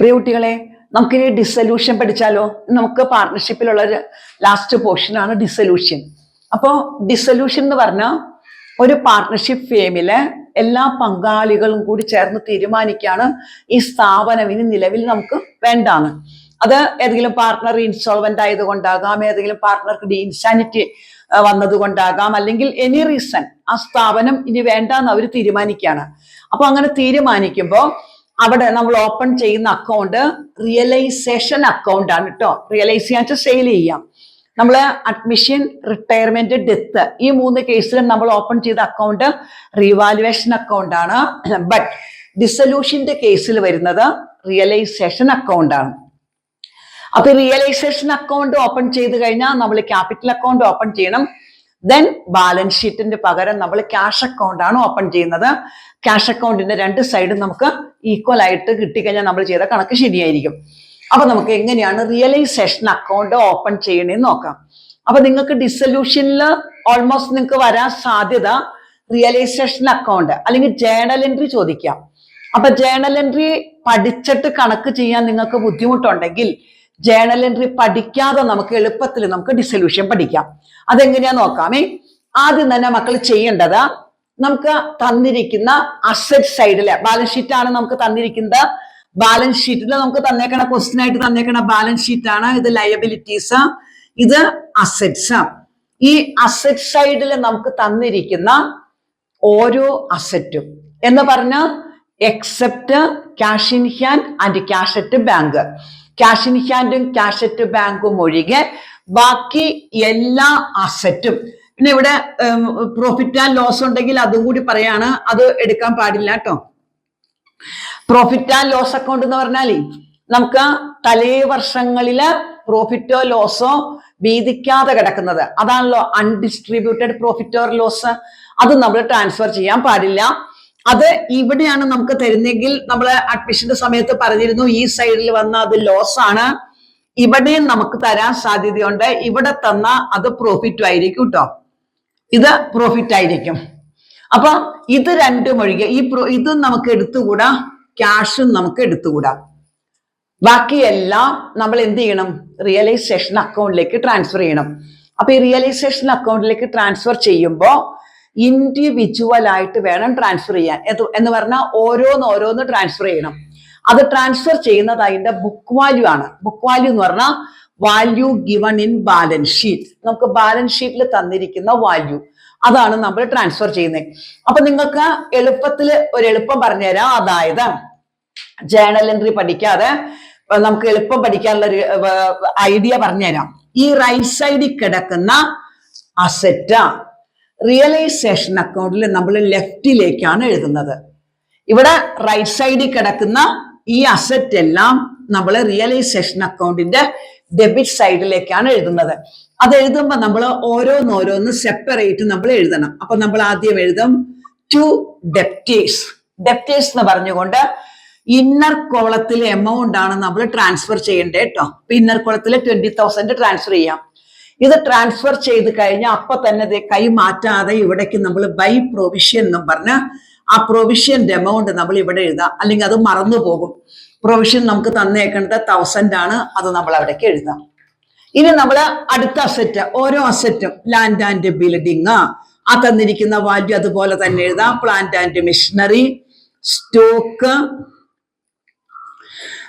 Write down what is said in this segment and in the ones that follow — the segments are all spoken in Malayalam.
പ്രിയ കുട്ടികളെ നമുക്കിനി ഡിസൊല്യൂഷൻ പഠിച്ചാലോ? നമുക്ക് പാർട്ട്ണർഷിപ്പിലുള്ള ഒരു ലാസ്റ്റ് പോർഷനാണ് ഡിസൊല്യൂഷൻ അപ്പോൾ ഡിസൊല്യൂഷൻ എന്ന് പറഞ്ഞാൽ ഒരു പാർട്ട്ണർഷിപ്പ് ഫേമിലെ എല്ലാ പങ്കാളികളും കൂടി ചേർന്ന് തീരുമാനിക്കുകയാണ് ഈ സ്ഥാപനം ഇനി നിലവിൽ നമുക്ക് വേണ്ടാണ് അത് ഏതെങ്കിലും പാർട്ട്ണർ ഇൻസോൾവെന്റ് ആയതുകൊണ്ടാകാം ഏതെങ്കിലും പാർട്ട്ണർക്ക് ഡി ഇൻസാനിറ്റി വന്നതുകൊണ്ടാകാം അല്ലെങ്കിൽ എനി റീസൺ ആ സ്ഥാപനം ഇനി വേണ്ടാന്ന് അവർ തീരുമാനിക്കുകയാണ് അപ്പോൾ അങ്ങനെ തീരുമാനിക്കുമ്പോൾ അവിടെ നമ്മൾ ഓപ്പൺ ചെയ്യുന്ന അക്കൗണ്ട് റിയലൈസേഷൻ അക്കൗണ്ട് ആണ് കേട്ടോ റിയലൈസ് ചെയ്യാൻ സെയിൽ ചെയ്യാം. നമ്മൾ അഡ്മിഷൻ റിട്ടയർമെന്റ് ഡെത്ത് ഈ മൂന്ന് കേസിലും നമ്മൾ ഓപ്പൺ ചെയ്ത അക്കൗണ്ട് റീവാലുവേഷൻ അക്കൗണ്ട് ആണ്. ബട്ട് ഡിസൊല്യൂഷന്റെ കേസിൽ വരുന്നത് റിയലൈസേഷൻ അക്കൗണ്ട് ആണ്. അപ്പൊ റിയലൈസേഷൻ അക്കൗണ്ട് ഓപ്പൺ ചെയ്ത് കഴിഞ്ഞാൽ നമ്മൾ ക്യാപിറ്റൽ അക്കൗണ്ട് ഓപ്പൺ ചെയ്യണം. ദെൻ ബാലൻസ് ഷീറ്റിന്റെ പകരം നമ്മൾ ക്യാഷ് അക്കൗണ്ട് ആണ് ഓപ്പൺ ചെയ്യുന്നത്. ക്യാഷ് അക്കൗണ്ടിന്റെ രണ്ട് സൈഡും നമുക്ക് ഈക്വൽ ആയിട്ട് കിട്ടിക്കഴിഞ്ഞാൽ നമ്മൾ ചെയ്ത കണക്ക് ശരിയായിരിക്കും. അപ്പൊ നമുക്ക് എങ്ങനെയാണ് റിയലൈസേഷൻ അക്കൗണ്ട് ഓപ്പൺ ചെയ്യണേന്ന് നോക്കാം. അപ്പൊ നിങ്ങൾക്ക് ഡിസൊല്യൂഷനിൽ ഓൾമോസ്റ്റ് നിങ്ങൾക്ക് വരാൻ സാധ്യത റിയലൈസേഷൻ അക്കൗണ്ട് അല്ലെങ്കിൽ ജേണൽ എൻട്രി ചോദിക്കാം. അപ്പൊ ജേണൽ എൻട്രി പഠിച്ചിട്ട് കണക്ക് ചെയ്യാൻ നിങ്ങൾക്ക് ബുദ്ധിമുട്ടുണ്ടെങ്കിൽ ജേണൽ എൻട്രി പഠിക്കാതെ നമുക്ക് എളുപ്പത്തിൽ നമുക്ക് ഡിസൊല്യൂഷൻ പഠിക്കാം. അതെങ്ങനെയാ നോക്കാമേ? ആദ്യം തന്നെ മക്കൾ ചെയ്യേണ്ടത് നമുക്ക് തന്നിരിക്കുന്ന അസറ്റ് സൈഡിലെ ബാലൻസ് ഷീറ്റ് ആണ് നമുക്ക് തന്നിരിക്കുന്നത്. ബാലൻസ് ഷീറ്റിൽ നമുക്ക് തന്നേക്കണ ക്വസ്റ്റ്യൻ ആയിട്ട് തന്നേക്കണ ബാലൻസ് ഷീറ്റ് ആണ്. ഇത് ലയബിലിറ്റീസ് ഇത് അസറ്റ്സ് ഈ അസറ്റ് സൈഡിൽ നമുക്ക് തന്നിരിക്കുന്ന ഓരോ അസറ്റും എന്ന് പറഞ്ഞാൽ except cash in hand and cash at bank cash in ഹാൻഡും cash at ബാങ്കും ഒഴികെ ബാക്കി എല്ലാ അസറ്റും പിന്നെ ഇവിടെ പ്രോഫിറ്റ് ആൻഡ് ലോസ് ഉണ്ടെങ്കിൽ അതും കൂടി പറയാണ്. അത് എടുക്കാൻ പാടില്ല കേട്ടോ പ്രോഫിറ്റ് ആൻഡ് ലോസ് അക്കൗണ്ട് എന്ന് പറഞ്ഞാൽ നമുക്ക് തലേ വർഷങ്ങളിൽ പ്രോഫിറ്റോ ലോസോ വീതിക്കാതെ കിടക്കുന്നത്. അതാണല്ലോ അൺഡിസ്ട്രിബ്യൂട്ടഡ് പ്രോഫിറ്റ് ഓർ ലോസ് അത് നമ്മൾ ട്രാൻസ്ഫർ ചെയ്യാൻ പാടില്ല. അത് ഇവിടെയാണ് നമുക്ക് തരുന്നെങ്കിൽ നമ്മൾ അഡ്മിഷന്റെ സമയത്ത് പറഞ്ഞിരുന്നു ഈ സൈഡിൽ വന്ന അത് ലോസ് ആണ്. ഇവിടെയും നമുക്ക് തരാൻ സാധ്യതയുണ്ട്. ഇവിടെ തന്ന അത് പ്രോഫിറ്റും ആയിരിക്കും കേട്ടോ ഇത് പ്രോഫിറ്റ് ആയിരിക്കും. അപ്പൊ ഇത് രണ്ടും ഒഴികെ ഈ പ്രോ ഇതും നമുക്ക് എടുത്തുകൂടാ ക്യാഷും നമുക്ക് എടുത്തുകൂടാ. ബാക്കിയെല്ലാം നമ്മൾ എന്ത് ചെയ്യണം? റിയലൈസേഷൻ അക്കൗണ്ടിലേക്ക് ട്രാൻസ്ഫർ ചെയ്യണം. അപ്പൊ ഈ റിയലൈസേഷൻ അക്കൗണ്ടിലേക്ക് ട്രാൻസ്ഫർ ചെയ്യുമ്പോൾ ഇൻഡിവിജ്വൽ ആയിട്ട് വേണം ട്രാൻസ്ഫർ ചെയ്യാൻ. എന്ന് പറഞ്ഞാൽ ഓരോന്ന് ഓരോന്ന് ട്രാൻസ്ഫർ ചെയ്യണം. അത് ട്രാൻസ്ഫർ ചെയ്യുന്നത് അതിന്റെ ബുക്ക് വാല്യൂ ആണ്. ബുക്ക് വാല്യൂ എന്ന് പറഞ്ഞാൽ value given in balance sheet നമുക്ക് ബാലൻസ് ഷീറ്റിൽ തന്നിരിക്കുന്ന വാല്യൂ അതാണ് നമ്മൾ ട്രാൻസ്ഫർ ചെയ്യുന്നത്. അപ്പൊ നിങ്ങൾക്ക് എളുപ്പത്തിൽ ഒരു എളുപ്പം പറഞ്ഞുതരാം. അതായത് ജേണൽ എൻട്രി പഠിക്കാതെ നമുക്ക് എളുപ്പം പഠിക്കാനുള്ള ഒരു ഐഡിയ പറഞ്ഞുതരാം. ഈ റൈറ്റ് സൈഡിൽ കിടക്കുന്ന അസറ്റ് റിയലൈസേഷൻ അക്കൗണ്ടിൽ നമ്മൾ ലെഫ്റ്റിലേക്കാണ് എഴുതുന്നത്. ഇവിടെ റൈറ്റ് സൈഡിൽ കിടക്കുന്ന ഈ അസറ്റ് എല്ലാം നമ്മൾ റിയലൈസേഷൻ അക്കൗണ്ടിന്റെ ഡെബിറ്റ് സൈഡിലേക്കാണ് എഴുതുന്നത്. അത് എഴുതുമ്പോൾ നമ്മൾ ഓരോന്നോരോന്ന് സെപ്പറേറ്റ് നമ്മൾ എഴുതണം. അപ്പൊ നമ്മൾ ആദ്യം എഴുതും ടു ഡെപ്റ്റേഴ്സ് ഡെപ്റ്റേഴ്സ് എന്ന് പറഞ്ഞുകൊണ്ട് ഇന്നർ കോളത്തിലെ എമൗണ്ട് ആണ് നമ്മൾ ട്രാൻസ്ഫർ ചെയ്യേണ്ടത് കേട്ടോ. ഇന്നർ കോളത്തിലെ ട്വന്റി തൗസൻഡ് ട്രാൻസ്ഫർ ചെയ്യാം. ഇത് ട്രാൻസ്ഫർ ചെയ്ത് കഴിഞ്ഞാൽ അപ്പൊ തന്നെ കൈ മാറ്റാതെ ഇവിടേക്ക് നമ്മൾ ബൈ പ്രൊവിഷൻ എന്നും പറഞ്ഞ് ആ പ്രൊവിഷ്യന്റെ എമൗണ്ട് നമ്മൾ ഇവിടെ എഴുതാം. അല്ലെങ്കിൽ അത് മറന്നു പോകും. പ്രൊവിഷൻ നമുക്ക് തന്നേക്കേണ്ടത് തൗസൻഡ് ആണ്. അത് നമ്മൾ അവിടേക്ക് എഴുതാം. ഇനി നമ്മൾ അടുത്ത അസറ്റ് ഓരോ അസറ്റും ലാൻഡ് ആൻഡ് ബിൽഡിങ് ആ. തന്നിരിക്കുന്ന വാല്യൂ അതുപോലെ തന്നെ എഴുതാം. പ്ലാന്റ് ആൻഡ് മെഷീനറി സ്റ്റോക്ക്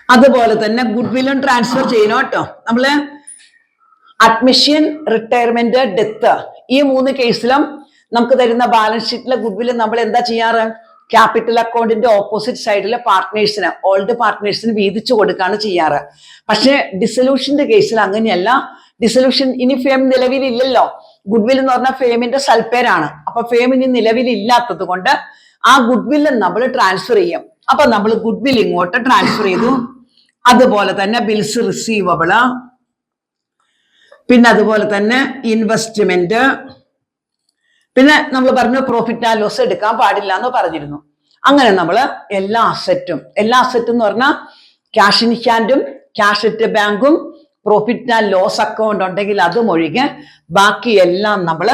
അതുപോലെ തന്നെ ഗുഡ് വില്ലും ട്രാൻസ്ഫർ ചെയ്യണം കേട്ടോ. നമ്മൾ അഡ്മിഷൻ റിട്ടയർമെന്റ് ഡെത്ത് ഈ മൂന്ന് കേസിലും നമുക്ക് തരുന്ന ബാലൻസ് ഷീറ്റിലെ ഗുഡ്വിൽ നമ്മൾ എന്താ ചെയ്യാറ്? ക്യാപിറ്റൽ അക്കൗണ്ടിന്റെ ഓപ്പോസിറ്റ് സൈഡിലെ പാർട്ട്നേഴ്സിന് ഓൾഡ് പാർട്ട്നേഴ്സിന് വീതിച്ചു കൊടുക്കുകയാണ് ചെയ്യാറ്. പക്ഷേ ഡിസൊല്യൂഷന്റെ കേസിൽ അങ്ങനെയല്ല. ഡിസൊല്യൂഷൻ ഇനി ഫേം നിലവിലില്ലല്ലോ ഗുഡ്വിൽ എന്ന് പറഞ്ഞാൽ ഫേമിന്റെ സൽപ്പേരാണ് അപ്പൊ ഫേം ഇനി നിലവിലില്ലാത്തത് കൊണ്ട് ആ ഗുഡ്വിൽ നമ്മൾ ട്രാൻസ്ഫർ ചെയ്യും. അപ്പൊ നമ്മൾ ഗുഡ്വിൽ ഇങ്ങോട്ട് ട്രാൻസ്ഫർ ചെയ്തു. അതുപോലെ തന്നെ ബിൽസ് റിസീവബിൾ പിന്നെ അതുപോലെ തന്നെ ഇൻവെസ്റ്റ്മെന്റ് പിന്നെ നമ്മൾ പറഞ്ഞു പ്രോഫിറ്റ് ആൻഡ് ലോസ് എടുക്കാൻ പാടില്ല എന്ന് പറഞ്ഞിരുന്നു. അങ്ങനെ നമ്മൾ എല്ലാ അസറ്റും എല്ലാ അസറ്റും എന്ന് പറഞ്ഞാൽ ക്യാഷ് ഇൻ ഹാൻഡും ക്യാഷ് അറ്റ് ബാങ്കും പ്രോഫിറ്റ് ആൻഡ് ലോസ് അക്കൗണ്ട് ഉണ്ടെങ്കിൽ അതും ഒഴികെ ബാക്കി എല്ലാം നമ്മൾ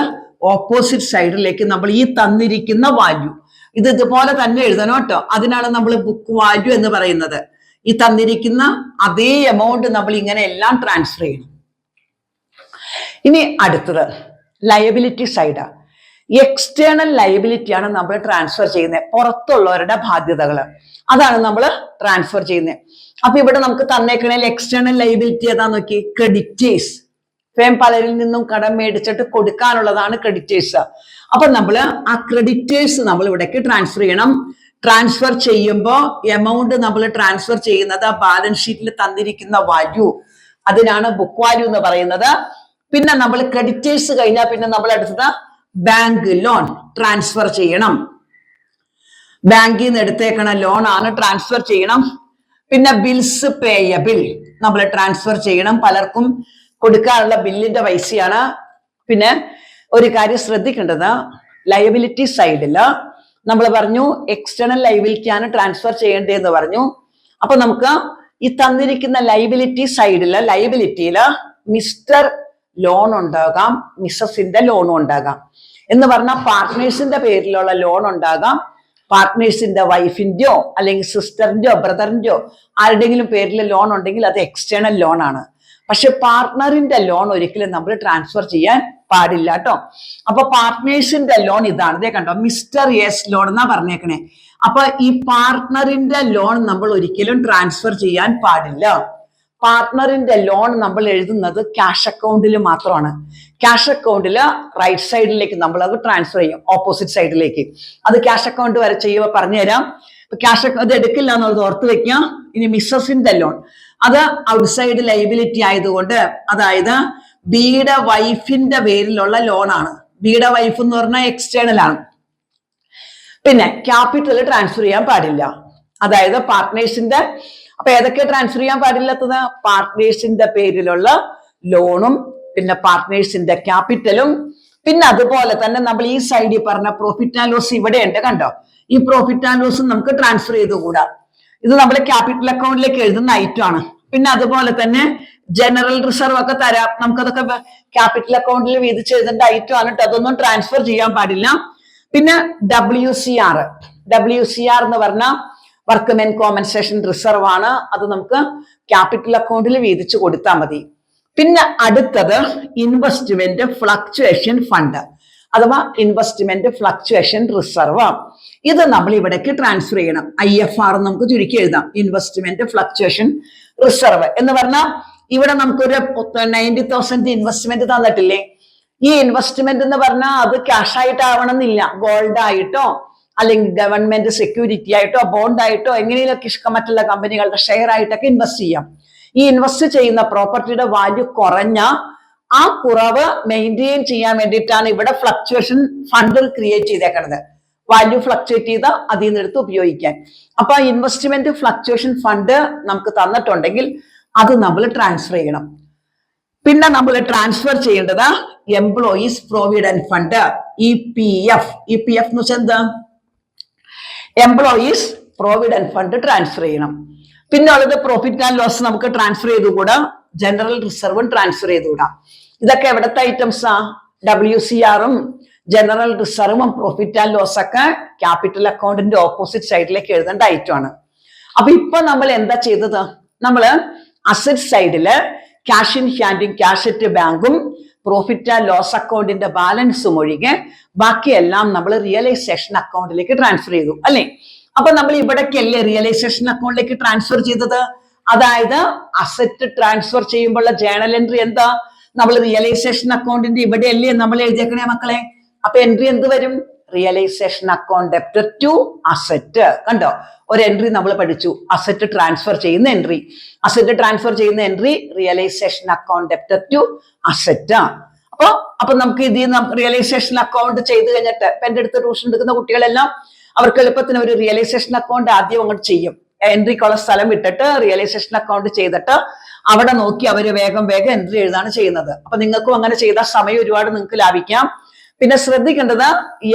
ഓപ്പോസിറ്റ് സൈഡിലേക്ക് നമ്മൾ ഈ തന്നിരിക്കുന്ന വാല്യൂ ഇത് ഇതുപോലെ തന്നെ എഴുതണം കേട്ടോ. അതിനാണ് നമ്മൾ ബുക്ക് വാല്യൂ എന്ന് പറയുന്നത്. ഈ തന്നിരിക്കുന്ന അതേ എമൗണ്ട് നമ്മൾ ഇങ്ങനെ എല്ലാം ട്രാൻസ്ഫർ ചെയ്യണം. ഇനി അടുത്തത് ലയബിലിറ്റി സൈഡ് എക്സ്റ്റേണൽ ലയബിലിറ്റിയാണ് നമ്മൾ ട്രാൻസ്ഫർ ചെയ്യുന്നത്. പുറത്തുള്ളവരുടെ ബാധ്യതകൾ അതാണ് നമ്മൾ ട്രാൻസ്ഫർ ചെയ്യുന്നത്. അപ്പൊ ഇവിടെ നമുക്ക് തന്നേക്കണേൽ എക്സ്റ്റേണൽ ലയബിലിറ്റി ഏതാ നോക്കി? ക്രെഡിറ്റേഴ്സ് ഫേം പലരിൽ നിന്നും കടം മേടിച്ചിട്ട് കൊടുക്കാനുള്ളതാണ് ക്രെഡിറ്റേഴ്സ് അപ്പൊ നമ്മൾ ആ ക്രെഡിറ്റേഴ്സ് നമ്മൾ ഇവിടേക്ക് ട്രാൻസ്ഫർ ചെയ്യണം. ട്രാൻസ്ഫർ ചെയ്യുമ്പോൾ എമൗണ്ട് നമ്മൾ ട്രാൻസ്ഫർ ചെയ്യുന്നത് ബാലൻസ് ഷീറ്റിൽ തന്നിരിക്കുന്ന വാല്യൂ അതിനാണ് ബുക്ക് വാല്യൂ എന്ന് പറയുന്നത്. പിന്നെ നമ്മൾ ക്രെഡിറ്റേഴ്സ് കഴിഞ്ഞാൽ പിന്നെ നമ്മൾ എടുത്തത് ബാങ്ക് ലോൺ ട്രാൻസ്ഫർ ചെയ്യണം. ബാങ്കിൽ നിന്ന് എടുത്തേക്കണ ലോൺ ആണ് ട്രാൻസ്ഫർ ചെയ്യണം. പിന്നെ ബിൽസ് പേയബിൾ നമ്മൾ ട്രാൻസ്ഫർ ചെയ്യണം. പലർക്കും കൊടുക്കാനുള്ള ബില്ലിന്റെ പൈസയാണ്. പിന്നെ ഒരു കാര്യം ശ്രദ്ധിക്കേണ്ടത് ലയബിലിറ്റി സൈഡിൽ നമ്മൾ പറഞ്ഞു എക്സ്റ്റേണൽ ലൈബിലിറ്റിയാണ് ട്രാൻസ്ഫർ ചെയ്യേണ്ടതെന്ന് പറഞ്ഞു. അപ്പൊ നമുക്ക് ഈ തന്നിരിക്കുന്ന ലൈബിലിറ്റി സൈഡിൽ ലൈബിലിറ്റിയിൽ മിസ്റ്റർ ലോൺ ഉണ്ടാകാം മിസ്സസിന്റെ ലോണും ഉണ്ടാകാം. എന്ന് പറഞ്ഞാൽ പാർട്ട്നേഴ്സിന്റെ പേരിലുള്ള ലോൺ ഉണ്ടാകാം. പാർട്ട്നേഴ്സിന്റെ വൈഫിന്റെയോ അല്ലെങ്കിൽ സിസ്റ്ററിന്റെയോ ബ്രദറിന്റെയോ ആരുടെങ്കിലും പേരിൽ ലോൺ ഉണ്ടെങ്കിൽ അത് എക്സ്റ്റേണൽ ലോൺ ആണ്. പക്ഷെ പാർട്ട്ണറിന്റെ ലോൺ ഒരിക്കലും നമ്മൾ ട്രാൻസ്ഫർ ചെയ്യാൻ പാടില്ല കേട്ടോ അപ്പൊ പാർട്ട്നേഴ്സിന്റെ ലോൺ ഇതാണ്. ഇതേ കണ്ടോ മിസ്റ്റർ യെസ് ലോൺ എന്നാ പറഞ്ഞേക്കണേ. അപ്പൊ ഈ പാർട്ട്ണറിന്റെ ലോൺ നമ്മൾ ഒരിക്കലും ട്രാൻസ്ഫർ ചെയ്യാൻ പാടില്ല. പാർട്ട്ണറിന്റെ ലോൺ നമ്മൾ എഴുതുന്നത് ക്യാഷ് അക്കൗണ്ടിൽ മാത്രമാണ്. ക്യാഷ് അക്കൗണ്ടിൽ റൈറ്റ് സൈഡിലേക്ക് നമ്മൾ അത് ട്രാൻസ്ഫർ ചെയ്യും ഓപ്പോസിറ്റ് സൈഡിലേക്ക് അത് ക്യാഷ് അക്കൗണ്ട് വരെ ചെയ്യുക പറഞ്ഞു തരാം ക്യാഷ് അക്കൗണ്ട് എടുക്കില്ല എന്നുള്ളത് ഓർത്ത് വെക്കാം ഇനി മിസ്സസിന്റെ ലോൺ അത് ഔട്ട്സൈഡ് ലൈബിലിറ്റി ആയതുകൊണ്ട് അതായത് ബിയുടെ വൈഫിന്റെ പേരിലുള്ള ലോണാണ് ബിയുടെ വൈഫ് എന്ന് പറഞ്ഞാൽ എക്സ്റ്റേണൽ ആണ്. പിന്നെ ക്യാപിറ്റൽ ട്രാൻസ്ഫർ ചെയ്യാൻ പാടില്ല. അതായത് പാർട്ട്നേഴ്സിന്റെ അപ്പൊ ഏതൊക്കെ ട്രാൻസ്ഫർ ചെയ്യാൻ പാടില്ലാത്തത്? പാർട്ട്നേഴ്സിന്റെ പേരിലുള്ള ലോണും പിന്നെ പാർട്ട്നേഴ്സിന്റെ ക്യാപിറ്റലും പിന്നെ അതുപോലെ തന്നെ നമ്മൾ ഈ സൈഡിൽ പറഞ്ഞ പ്രോഫിറ്റ് ആൻഡ് ലോസ് ഇവിടെ ഉണ്ട് കണ്ടോ? ഈ പ്രോഫിറ്റ് ആൻഡ് ലോസ് നമുക്ക് ട്രാൻസ്ഫർ ചെയ്തുകൂടാ. ഇത് നമ്മൾ ക്യാപിറ്റൽ അക്കൗണ്ടിലേക്ക് എഴുതുന്ന ഐറ്റം ആണ്. പിന്നെ അതുപോലെ തന്നെ ജനറൽ റിസർവ് ഒക്കെ തരാം. നമുക്കതൊക്കെ ക്യാപിറ്റൽ അക്കൗണ്ടിൽ വീതിച്ച് എഴുതേണ്ട ഐറ്റം ആണ് അതൊന്നും ട്രാൻസ്ഫർ ചെയ്യാൻ പാടില്ല. പിന്നെ W C R W C R എന്ന് പറഞ്ഞാൽ വർക്ക്മെൻ കോമ്പൻസേഷൻ റിസർവ് ആണ്. അത് നമുക്ക് ക്യാപിറ്റൽ അക്കൗണ്ടിൽ വീതിച്ചു കൊടുത്താൽ മതി. പിന്നെ അടുത്തത് ഇൻവെസ്റ്റ്മെന്റ് ഫ്ലക്ച്വേഷൻ ഫണ്ട് അഥവാ ഇൻവെസ്റ്റ്മെന്റ് ഫ്ലക്ച്വേഷൻ റിസർവ് ഇത് നമ്മൾ ഇവിടേക്ക് ട്രാൻസ്ഫർ ചെയ്യണം. ഐ എഫ് ആർ നമുക്ക് ചുരുക്കി എഴുതാം. ഇൻവെസ്റ്റ്മെന്റ് ഫ്ലക്ച്വേഷൻ റിസർവ് എന്ന് പറഞ്ഞാൽ ഇവിടെ നമുക്കൊരു നയന്റി തൗസൻഡ് ഇൻവെസ്റ്റ്മെന്റ് തന്നിട്ടില്ലേ? ഈ ഇൻവെസ്റ്റ്മെന്റ് എന്ന് പറഞ്ഞാൽ അത് ക്യാഷ് ആയിട്ട് ആവണമെന്നില്ല ഗോൾഡ് ആയിട്ടോ അല്ലെങ്കിൽ ഗവൺമെന്റ് സെക്യൂരിറ്റി ആയിട്ടോ ബോണ്ടായിട്ടോ എങ്ങനെയൊക്കെ മറ്റുള്ള കമ്പനികളുടെ ഷെയർ ആയിട്ടൊക്കെ ഇൻവെസ്റ്റ് ചെയ്യാം. ഈ ഇൻവെസ്റ്റ് ചെയ്യുന്ന പ്രോപ്പർട്ടിയുടെ വാല്യൂ കുറഞ്ഞ ആ കുറവ് മെയിന്റെയിൻ ചെയ്യാൻ വേണ്ടിയിട്ടാണ് ഇവിടെ ഫ്ലക്ച്വേഷൻ ഫണ്ട് ക്രിയേറ്റ് ചെയ്തേക്കുന്നത് വാല്യൂ ഫ്ലക്ച്വേറ്റ് ചെയ്ത് അതിൽ നിന്ന് എടുത്ത് ഉപയോഗിക്കാൻ. അപ്പൊ ആ ഇൻവെസ്റ്റ്മെന്റ് ഫ്ലക്ച്വേഷൻ ഫണ്ട് നമുക്ക് തന്നിട്ടുണ്ടെങ്കിൽ അത് നമ്മൾ ട്രാൻസ്ഫർ ചെയ്യണം. പിന്നെ നമ്മൾ ട്രാൻസ്ഫർ ചെയ്യേണ്ടത് employees provident fund E P F E P F എന്ന് വെച്ചാൽ എന്താ? എംപ്ലോയീസ് പ്രോവിഡന്റ് ഫണ്ട് ട്രാൻസ്ഫർ ചെയ്യണം. പിന്നെ ഉള്ളത് പ്രോഫിറ്റ് ആൻഡ് ലോസ് നമുക്ക് ട്രാൻസ്ഫർ ചെയ്തുകൂടാ ജനറൽ റിസർവും ട്രാൻസ്ഫർ ചെയ്തുകൂടാ ഇതൊക്കെ എവിടത്തെ ഐറ്റംസ് ആ? ഡബ്ല്യു സി ആറും ജനറൽ റിസർവും പ്രോഫിറ്റ് ആൻഡ് ലോസ് ഒക്കെ ക്യാപിറ്റൽ അക്കൗണ്ടിന്റെ ഓപ്പോസിറ്റ് സൈഡിലേക്ക് എഴുതേണ്ട ഐറ്റം ആണ്. അപ്പൊ ഇപ്പൊ നമ്മൾ എന്താ ചെയ്തത്? നമ്മൾ അസറ്റ് സൈഡിൽ ക്യാഷ് ഇൻ ഹാൻഡിങ് ക്യാഷ് അറ്റ് ബാങ്കും പ്രോഫിറ്റ് ആൻഡ് ലോസ് അക്കൗണ്ടിന്റെ ബാലൻസും ഒഴികെ ബാക്കിയെല്ലാം നമ്മൾ റിയലൈസേഷൻ അക്കൗണ്ടിലേക്ക് ട്രാൻസ്ഫർ ചെയ്തു അല്ലേ? അപ്പൊ നമ്മൾ ഇവിടേക്കല്ലേ റിയലൈസേഷൻ അക്കൗണ്ടിലേക്ക് ട്രാൻസ്ഫർ ചെയ്തത്? അതായത് അസറ്റ് ട്രാൻസ്ഫർ ചെയ്യുമ്പോഴുള്ള ജേണൽ എൻട്രി എന്താ? നമ്മൾ റിയലൈസേഷൻ അക്കൗണ്ടിന്റെ ഇവിടെയല്ലേ നമ്മൾ എഴുതിയേക്കണേ മക്കളെ? അപ്പൊ എൻട്രി എന്ത് വരും? Realisation account debtor to asset കണ്ടോ? ഒരു എൻട്രി നമ്മൾ പഠിച്ചു. അസറ്റ് ട്രാൻസ്ഫർ ചെയ്യുന്ന എൻട്രി അസറ്റ് ട്രാൻസ്ഫർ ചെയ്യുന്ന entry realisation account debtor to asset അപ്പൊ അപ്പൊ നമുക്ക് നിന്ന് റിയലൈസേഷൻ അക്കൗണ്ട് ചെയ്ത് കഴിഞ്ഞിട്ട് ഇപ്പൊ എന്റെ അടുത്ത് ട്യൂഷൻ എടുക്കുന്ന കുട്ടികളെല്ലാം അവർക്ക് എളുപ്പത്തിന് ഒരു റിയലൈസേഷൻ അക്കൗണ്ട് ആദ്യം അങ്ങോട്ട് ചെയ്യും. എൻട്രിക്കുള്ള സ്ഥലം വിട്ടിട്ട് റിയലൈസേഷൻ അക്കൗണ്ട് ചെയ്തിട്ട് അവിടെ നോക്കി അവർ വേഗം വേഗം എൻട്രി എഴുതാണ് ചെയ്യുന്നത്. അപ്പൊ നിങ്ങൾക്കും അങ്ങനെ ചെയ്ത സമയം ഒരുപാട് നിങ്ങൾക്ക് ലാഭിക്കാം. പിന്നെ ശ്രദ്ധിക്കേണ്ടത്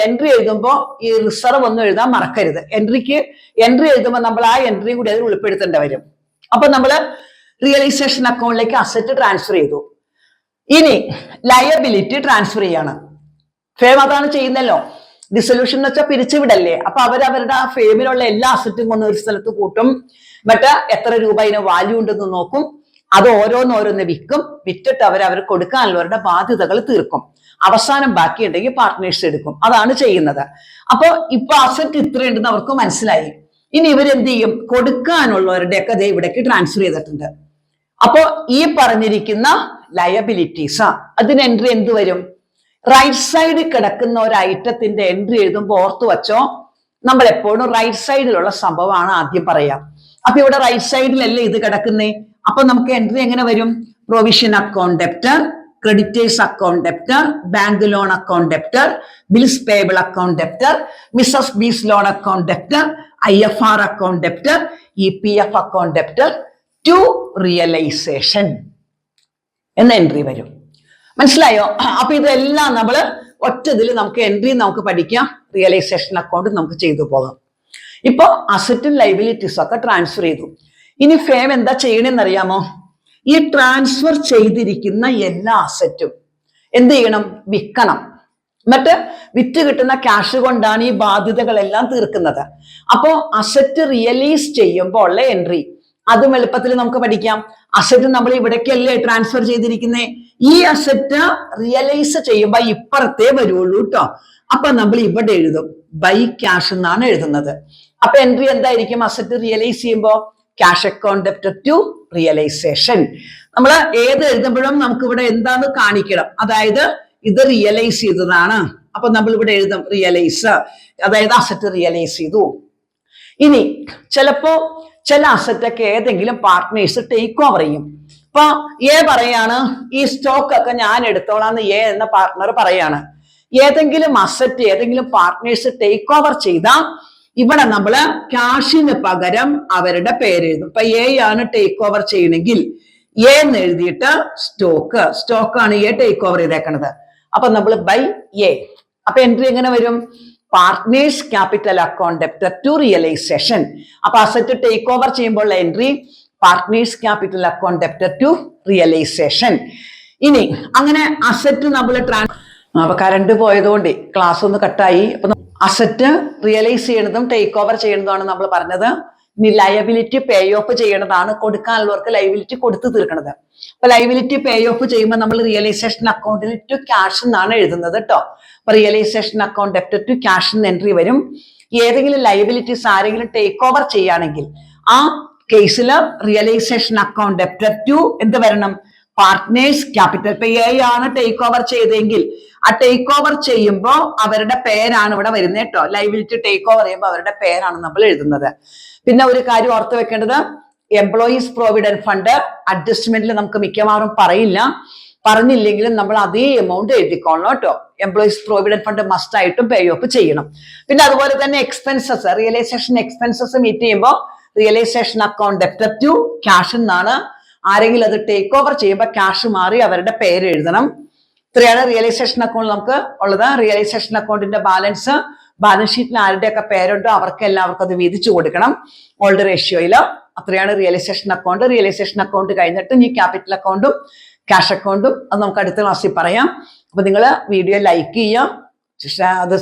എൻട്രി എഴുതുമ്പോൾ ഈ റിസർവ് ഒന്നും എഴുതാൻ മറക്കരുത്. എൻട്രിക്ക് എൻട്രി എഴുതുമ്പോൾ നമ്മൾ ആ എൻട്രി കൂടി അതിൽ ഉൾപ്പെടുത്തേണ്ടി വരും. അപ്പൊ നമ്മൾ റിയലൈസേഷൻ അക്കൗണ്ടിലേക്ക് അസറ്റ് ട്രാൻസ്ഫർ ചെയ്തു. ഇനി ലയബിലിറ്റി ട്രാൻസ്ഫർ ചെയ്യാണ്. ഫേം അതാണ് ചെയ്യുന്നല്ലോ. ഡിസൊല്യൂഷൻ എന്ന് വെച്ചാൽ പിരിച്ചുവിടല്ലേ. അപ്പൊ അവരവരുടെ ആ ഫേമിലുള്ള എല്ലാ അസറ്റും കൊണ്ട് ഒരു സ്ഥലത്ത് കൂട്ടും. മറ്റ എത്ര രൂപ അതിന് വാല്യൂ ഉണ്ടെന്ന് നോക്കും. അത് ഓരോന്നോരോന്ന് വിൽക്കും. വിറ്റിട്ട് അവർ അവർ കൊടുക്കാനുള്ളവരുടെ ബാധ്യതകൾ തീർക്കും. അവസാനം ബാക്കിയുണ്ടെങ്കിൽ പാർട്ട്നേഴ്സ് എടുക്കും. അതാണ് ചെയ്യുന്നത്. അപ്പൊ ഇപ്പൊ അസറ്റ് ഇത്രയുണ്ടെന്ന് അവർക്ക് മനസ്സിലായി. ഇനി ഇവരെന്ത് ചെയ്യും? കൊടുക്കാനുള്ളവരുടെയൊക്കെ ദേ ഇവിടേക്ക് ട്രാൻസ്ഫർ ചെയ്തിട്ടുണ്ട്. അപ്പോ ഈ പറഞ്ഞിരിക്കുന്ന ലയബിലിറ്റീസ് അതിന് എൻട്രി എന്ത് വരും? റൈറ്റ് സൈഡ് കിടക്കുന്ന ഒരു ഐറ്റത്തിന്റെ എൻട്രി എഴുതുമ്പോൾ ഓർത്തു വച്ചോ? നമ്മൾ എപ്പോഴും റൈറ്റ് സൈഡിലുള്ള സംഭവമാണ് ആദ്യം പറയാം. അപ്പൊ ഇവിടെ റൈറ്റ് സൈഡിലല്ലേ ഇത് കിടക്കുന്നേ? അപ്പൊ നമുക്ക് എൻട്രി എങ്ങനെ വരും? Provision account debtor creditors account debtor bank loan account debtor bills payable account debtor Mrs B's loan account debtor I F R account debtor E P F account debtor to realisation എന്ന എൻട്രി വരും. മനസ്സിലായോ? അപ്പൊ ഇതെല്ലാം നമ്മൾ ഒറ്റ ഇതിൽ നമുക്ക് എൻട്രി നമുക്ക് പഠിക്കാം. റിയലൈസേഷൻ അക്കൗണ്ട് നമുക്ക് ചെയ്തു പോകാം. ഇപ്പോൾ അസറ്റും ലൈബിലിറ്റീസും ഒക്കെ ട്രാൻസ്ഫർ ചെയ്തു. ഇനി ഫേം എന്താ ചെയ്യണമെന്ന് അറിയാമോ? ഈ ട്രാൻസ്ഫർ ചെയ്തിരിക്കുന്ന എല്ലാ അസറ്റും എന്ത് ചെയ്യണം? വിൽക്കണം. എന്നിട്ട് വിറ്റ് കിട്ടുന്ന ക്യാഷ് കൊണ്ടാണ് ഈ ബാധ്യതകളെല്ലാം തീർക്കുന്നത്. അപ്പോ അസറ്റ് റിയലൈസ് ചെയ്യുമ്പോൾ ഉള്ള എൻട്രി അതും എളുപ്പത്തിൽ നമുക്ക് പഠിക്കാം. അസറ്റ് നമ്മൾ ഇവിടേക്കല്ലേ ട്രാൻസ്ഫർ ചെയ്തിരിക്കുന്നേ? ഈ അസറ്റ് റിയലൈസ് ചെയ്യുമ്പോൾ ഇപ്പുറത്തേ വരുള്ളൂ കേട്ടോ അപ്പൊ നമ്മൾ ഇവിടെ എഴുതും. ബൈ ക്യാഷ് എന്നാണ് എഴുതുന്നത്. അപ്പൊ എൻട്രി എന്തായിരിക്കും? അസറ്റ് റിയലൈസ് ചെയ്യുമ്പോൾ cash account debtor to realisation നമ്മൾ ഏത് എഴുതുമ്പോഴും നമുക്ക് ഇവിടെ എന്താന്ന് കാണിക്കണം. അതായത് ഇത് റിയലൈസ് ചെയ്തതാണ്. അപ്പൊ നമ്മൾ ഇവിടെ എഴുതും റിയലൈസ് അതായത് അസറ്റ് റിയലൈസ് ചെയ്തു. ഇനി ചിലപ്പോ ചില അസറ്റൊക്കെ ഏതെങ്കിലും പാർട്ട്നേഴ്സ് ടേക്ക് ഓവർ ചെയ്യും. ഇപ്പൊ എ പറയാണ് ഈ സ്റ്റോക്ക് ഒക്കെ ഞാൻ എടുത്തോളാന്ന് എ എന്ന പാർട്ട്ണർ പറയാണ്. ഏതെങ്കിലും അസറ്റ് ഏതെങ്കിലും പാർട്ട്നേഴ്സ് ടേക്ക് ഓവർ ചെയ്താൽ ഇവിടെ നമ്മൾ ക്യാഷിന് പകരം അവരുടെ പേര് എഴുതും. ഇപ്പൊ എ ആണ് ടേക്ക് ഓവർ ചെയ്യണമെങ്കിൽ എ എന്ന് എഴുതിയിട്ട് സ്റ്റോക്ക് സ്റ്റോക്ക് ആണ് എ ടേക്ക് ഓവർ ചെയ്തേക്കണത്. അപ്പൊ നമ്മൾ ബൈ എ അപ്പൊ എൻട്രി എങ്ങനെ വരും? Partners capital account to realisation അപ്പൊ അസറ്റ് ടേക്ക് ഓവർ ചെയ്യുമ്പോൾ entry partners capital account to realisation ഇനി അങ്ങനെ അസറ്റ് നമ്മൾ ട്രാൻസ് അപ്പൊ കറണ്ട് പോയതുകൊണ്ട് ക്ലാസ് ഒന്ന് കട്ടായി അപ്പൊ അസറ്റ് റിയലൈസ് ചെയ്യണതും ടേക്ക് ഓവർ ചെയ്യണതുമാണ് നമ്മൾ പറഞ്ഞത്. ഇനി ലയബിലിറ്റി പേ ഓഫ് ചെയ്യണതാണ് കൊടുക്കാനുള്ളവർക്ക് ലയബിലിറ്റി കൊടുത്തു തീർക്കണത്. അപ്പൊ ലയബിലിറ്റി പേ ഓഫ് ചെയ്യുമ്പോൾ നമ്മൾ റിയലൈസേഷൻ അക്കൗണ്ടിൽ ടു ക്യാഷ് എന്നാണ് എഴുതുന്നത് കേട്ടോ അപ്പൊ realisation account debit to cash എന്ന് എൻട്രി വരും. ഏതെങ്കിലും ലയബിലിറ്റീസ് ആരെങ്കിലും ടേക്ക് ഓവർ ചെയ്യുകയാണെങ്കിൽ ആ കേസിൽ റിയലൈസേഷൻ അക്കൗണ്ട് ഡെപ്റ്റ് ടു എന്ത് വരണം? പാർട്ട്നേഴ്സ് ക്യാപിറ്റൽ ഇപ്പൊ ഐ ആണ് ടേക്ക് ഓവർ ചെയ്തെങ്കിൽ. ആ ടേക്ക് ഓവർ ചെയ്യുമ്പോൾ അവരുടെ പേരാണ് ഇവിടെ വരുന്നത് കേട്ടോ. ലൈബിലിറ്റി ടേക്ക് ഓവർ ചെയ്യുമ്പോൾ അവരുടെ പേരാണ് നമ്മൾ എഴുതുന്നത്. പിന്നെ ഒരു കാര്യം ഓർത്ത് വെക്കേണ്ടത്. എംപ്ലോയീസ് പ്രോവിഡന്റ് ഫണ്ട് അഡ്ജസ്റ്റ്മെന്റിൽ നമുക്ക് മിക്കവാറും പറയില്ല. പറഞ്ഞില്ലെങ്കിലും നമ്മൾ അതേ എമൗണ്ട് എഴുതിക്കോളണം കേട്ടോ. എംപ്ലോയീസ് പ്രൊവിഡന്റ് ഫണ്ട് മസ്റ്റ് ആയിട്ടും പേ ഓഫ് ചെയ്യണം. പിന്നെ അതുപോലെ തന്നെ എക്സ്പെൻസസ് റിയലൈസേഷൻ എക്സ്പെൻസസ് മീറ്റ് ചെയ്യുമ്പോൾ റിയലൈസേഷൻ അക്കൗണ്ട് ഡെപ്റ്റ് ക്യാഷ് എന്നാണ് ആരെങ്കിലും അത് ടേക്ക് ഓവർ ചെയ്യുമ്പോൾ ക്യാഷ് മാറി അവരുടെ പേര് എഴുതണം. ഇത്രയാണ് റിയലൈസേഷൻ അക്കൗണ്ട് നമുക്ക് ഉള്ളത്. റിയലൈസേഷൻ അക്കൗണ്ടിന്റെ ബാലൻസ് ബാലൻസ് ഷീറ്റിൽ ആരുടെയൊക്കെ പേരുണ്ടോ അവർക്ക് എല്ലാവർക്കും അത് വീതിച്ചു കൊടുക്കണം. ഓൾഡ് റേഷ്യോയിൽ അത്രയാണ് റിയലൈസേഷൻ അക്കൗണ്ട് റിയലൈസേഷൻ അക്കൗണ്ട് കഴിഞ്ഞിട്ട് ഈ ക്യാപിറ്റൽ അക്കൗണ്ടും ക്യാഷ് അക്കൗണ്ടും അത് നമുക്ക് അടുത്ത ക്ലാസ്സിൽ പറയാം. അപ്പൊ നിങ്ങൾ വീഡിയോ ലൈക്ക് ചെയ്യുക. അത്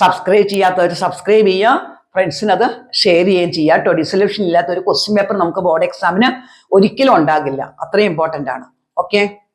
സബ്സ്ക്രൈബ് ചെയ്യാത്തവർ സബ്സ്ക്രൈബ് ചെയ്യുക. ഫ്രണ്ട്സിന് അത് ഷെയർ ചെയ്യുകയും ചെയ്യുക കേട്ടോ. ഡിസൊല്യൂഷൻ ഇല്ലാത്ത ഒരു ക്വസ്റ്റ്യൻ പേപ്പർ നമുക്ക് ബോർഡ് എക്സാമിന് ഒരിക്കലും ഉണ്ടാകില്ല. അത്രയും ഇമ്പോർട്ടന്റ് ആണ്. ഓക്കെ